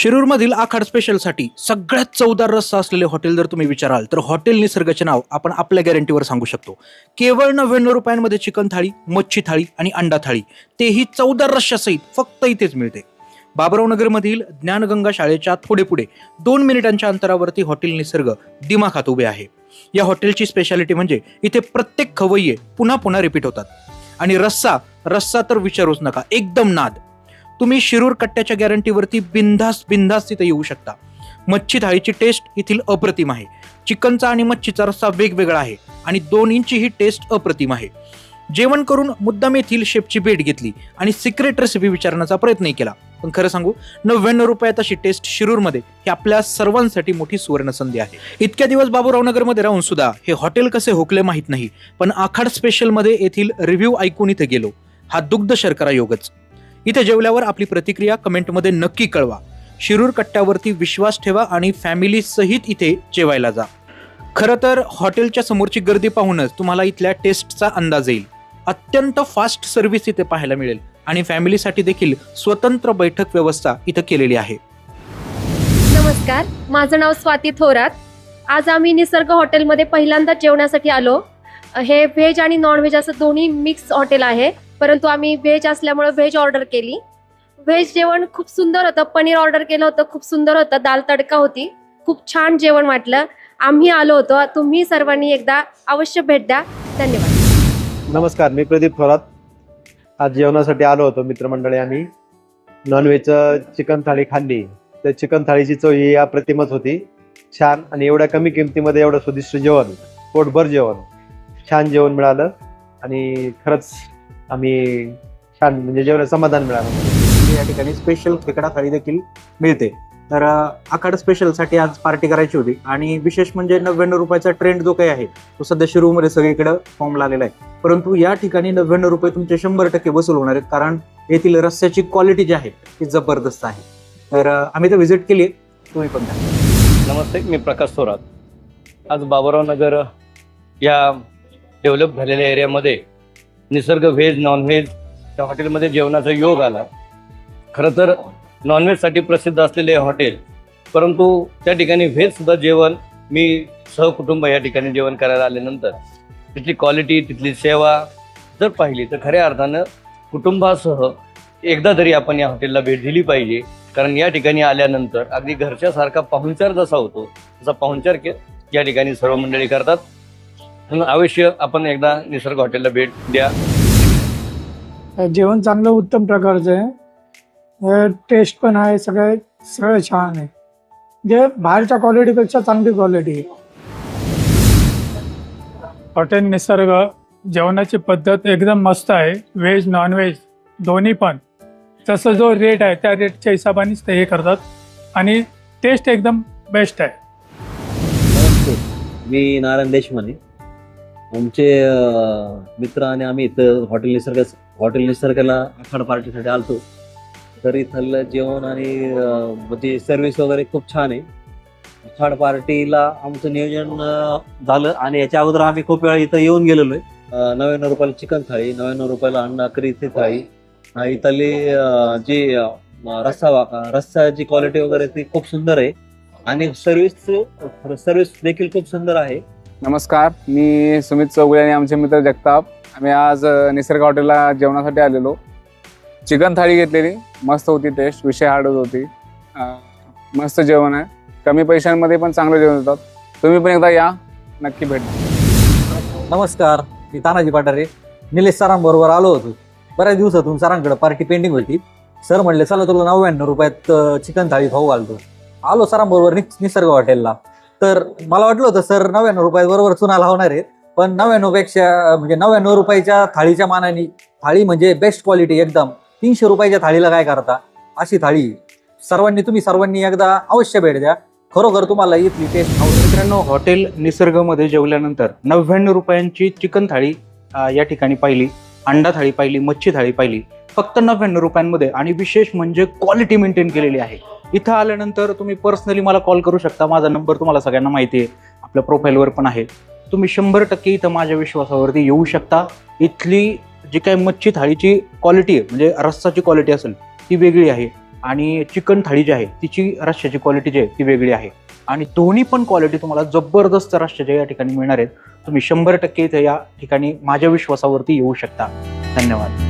शिरूरमधील आखाड स्पेशलसाठी सगळ्यात चवदार रस्सा असलेले हॉटेल जर तुम्ही विचाराल तर हॉटेल निसर्गाचे नाव आपण आपल्या गॅरंटीवर सांगू शकतो. केवळ नव्याण्णव रुपयांमध्ये चिकन थाळी मच्छी थाळी आणि अंडा थाळी. तेही चवदार रश्शासहित फक्त इथेच मिळते. बाबराव नगरमधील ज्ञानगंगा शाळेच्या थोडे पुढे दोन मिनिटांच्या अंतरावरती हॉटेल निसर्ग दिमाखात उभे आहे. या हॉटेलची स्पेशालिटी म्हणजे इथे प्रत्येक खवय्ये पुन्हा पुन्हा रिपीट होतात. आणि रस्सा रस्सा तर विचारूच नका एकदम नाद. तुम्ही शिरूर कट्ट्याच्या गॅरंटीवरती बिंधास बिंधास तिथे येऊ शकता. मच्छी थाळीची टेस्ट येथील अप्रतिम आहे. चिकनचा आणि मच्छीचा रस्सा वेगवेगळा आहे आणि दोन्हींची ही टेस्ट अप्रतिम आहे. जेवण करून मुद्दाम येथील शेफची भेट घेतली आणि सिक्रेट रेसिपी विचारण्याचा प्रयत्नही केला. पण खरं सांगू नव्याण्णव रुपयात अशी टेस्ट शिरूरमध्ये ही आपल्या सर्वांसाठी मोठी सुवर्णसंधी आहे. इतक्या दिवस बाबूराव नगरमध्ये राहून सुद्धा हे हॉटेल कसे होकले माहीत नाही पण आखाड स्पेशलमध्ये येथील रिव्ह्यू ऐकून इथे गेलो. हा दुग्ध शर्करा योगच. इथे जेवल्यावर आपली प्रतिक्रिया कमेंटमध्ये नक्की कळवा. शिरूर कट्ट्यावरती विश्वास ठेवा आणि फॅमिली सहित इथे जेवायला जा. खरं तर हॉटेलच्या समोरची गर्दी पाहूनच तुम्हाला इथल्या टेस्टचा अंदाज येईल. अत्यंत फास्ट सर्व्हिस इथे पाहायला मिळेल आणि फॅमिलीसाठी देखील स्वतंत्र बैठक व्यवस्था इथं केलेली आहे. नमस्कार माझं नाव स्वाती थोरात. आज आम्ही निसर्ग हॉटेलमध्ये पहिल्यांदा जेवण्यासाठी आलो. हे व्हेज आणि नॉन व्हेज असं दोन्ही मिक्स हॉटेल आहे. परंतु आम्ही व्हेज असल्यामुळे व्हेज ऑर्डर केली. व्हेज जेवण खूप सुंदर होतं. पनीर ऑर्डर केलं होतं खूप सुंदर होतं. दाल तडका होती. खूप छान जेवण वाटलं. आम्ही आलो होतो. तुम्ही सर्वांनी एकदा अवश्य भेट द्या. धन्यवाद. नमस्कार मी प्रदीप थोरात. आज जेवणासाठी आलो होतो मित्रमंडळी आम्ही. नॉनव्हेजचं चिकन थाळी खाल्ली. तर चिकन थाळीची चव ही अप्रतिमच होती. छान आणि एवढ्या कमी किमतीमध्ये एवढं स्वादिष्ट जेवण पोटभर जेवण. छान जेवण मिळालं आणि खरंच आम्ही छान म्हणजे जेवण समाधान मिळालं. या ठिकाणी स्पेशल खेकडा थाळी देखील मिळते. तर आखाड स्पेशलसाठी आज पार्टी करायची होती. आणि विशेष म्हणजे नव्याण्णव रुपयाचा ट्रेंड जो काही आहे तो सध्या शिरूमध्ये सगळीकडे फॉर्म लागलेला आहे. परंतु या ठिकाणी नव्याण्णव रुपये तुमचे शंभर टक्के वसूल होणार आहेत. कारण येथील रस्त्याची क्वालिटी जी आहे ती जबरदस्त आहे. तर आम्ही तर व्हिजिट केली आहे. तुम्ही पण द्या नमस्ते मी प्रकाश थोरात. आज बाबुराव नगर या डेव्हलप झालेल्या एरियामध्ये निसर्ग व्हेज नॉनव्हेज त्या हॉटेलमध्ये जेवणाचा योग आला. खरं तर नॉनव्हेजसाठी प्रसिद्ध असलेले हे हॉटेल परंतु त्या ठिकाणी व्हेजसुद्धा जेवण मी सहकुटुंब या ठिकाणी जेवण करायला आल्यानंतर तिथली क्वालिटी तिथली सेवा जर पाहिली तर खऱ्या अर्थानं कुटुंबासह एकदा तरी आपण या हॉटेलला भेट दिली पाहिजे. कारण या ठिकाणी आल्यानंतर अगदी घरच्यासारखा पाहुणचार जसा होतो तसा पाहुणचार के या ठिकाणी सर्व मंडळी करतात. म्हणून अवश्य आपण एकदा निसर्ग हॉटेलला भेट द्या. जेवण चांगलं उत्तम प्रकारचं आहे. टेस्ट पण आहे सगळं सगळं छान आहे. जे बाहेरच्या क्वालिटीपेक्षा चांगली क्वालिटी आहे. हॉटेल निसर्ग जेवणाची पद्धत एकदम मस्त आहे. व्हेज नॉनव्हेज दोन्ही पण. तसं जो रेट आहे त्या रेटच्या हिशोबानेच ते हे करतात. आणि टेस्ट एकदम बेस्ट आहे. मी नारायण देशमाने आमचे मित्र आणि आम्ही इथं हॉटेल निसर्ग हॉटेल निसर्गाला आखाड पार्टीसाठी आलतो. तर इथलं जेवण आणि म्हणजे सर्व्हिस वगैरे खूप छान आहे. आखाड पार्टीला आमचं नियोजन झालं आणि याच्या अगोदर आम्ही खूप वेळा इथं येऊन गेलेलो आहे. नव्याण्णव रुपयाला चिकन थाळी नव्याण्णव रुपयाला अंडा करीची थाळी. इथली जी रस्सा रस्सा जी क्वालिटी वगैरे ती खूप सुंदर आहे. आणि सर्व्हिस सर्व्हिस देखील खूप सुंदर आहे. नमस्कार मी सुमित चौगुले आणि आमचे मित्र जगताप. आम्ही आज निसर्ग हॉटेलला जेवणासाठी आलेलो. चिकन थाळी घेतलेली मस्त होती टेस्ट विषय हार्डच होती. मस्त जेवण आहे. कमी पैशांमध्ये पण चांगलं जेवण देतात तुम्ही पण एकदा या नक्की भेट नमस्कार मी तानाजी पाटारे. निलेश सरांबरोबर आलो होतो. बऱ्याच दिवसातून सरांकडे पार्टी पेंडिंग होती. सर म्हणले चला तुला नव्याण्णव रुपयात चिकन थाळी खाऊ घालतो. आलो सरांबरोबर निसर्ग हॉटेलला. तर मला वाटलं होतं सर नव्याण्णव रुपयात बरोबर चुना लावणार आहेत. पण नव्याण्णवपेक्षा म्हणजे नव्याण्णव रुपयाच्या थाळीच्या मानाने थाळी म्हणजे बेस्ट क्वालिटी एकदम. तीनशे रुपयाच्या थाळीला काय करता? अशी थाळी. सर्वांनी तुम्ही सर्वांनी एकदा अवश्य भेट द्या. खरोखर तुम्हाला इथली टेस्ट मित्रांनो हॉटेल निसर्गमध्ये जेवल्यानंतर नव्याण्णव रुपयांची चिकन थाळी या ठिकाणी पाहिली. अंडा थाळी पाहिली मच्छी थाळी पाहिली फक्त नव्याण्णव रुपयांमध्ये आणि विशेष म्हणजे क्वालिटी मेंटेन केलेली आहे. इथं आल्यानंतर तुम्ही पर्सनली मला कॉल करू शकता. माझा नंबर तुम्हाला सगळ्यांना माहिती आहे. आपल्या प्रोफाईलवर पण आहे. तुम्ही शंभर टक्के इथं माझ्या विश्वासावरती येऊ शकता. इथली जी काही मच्छी थाळीची क्वालिटी आहे म्हणजे रस्साची क्वालिटी असेल ती वेगळी आहे. आणि चिकन थाळी जी आहे तिची रश्श्याची क्वालिटी जी आहे ती वेगळी आहे. आणि दोन्ही पण क्वालिटी तुम्हाला जबरदस्त रश्श्याच्या या ठिकाणी मिळणार आहेत. तुम्ही शंभर टक्के इथे या ठिकाणी माझ्या विश्वासावरती येऊ शकता. धन्यवाद.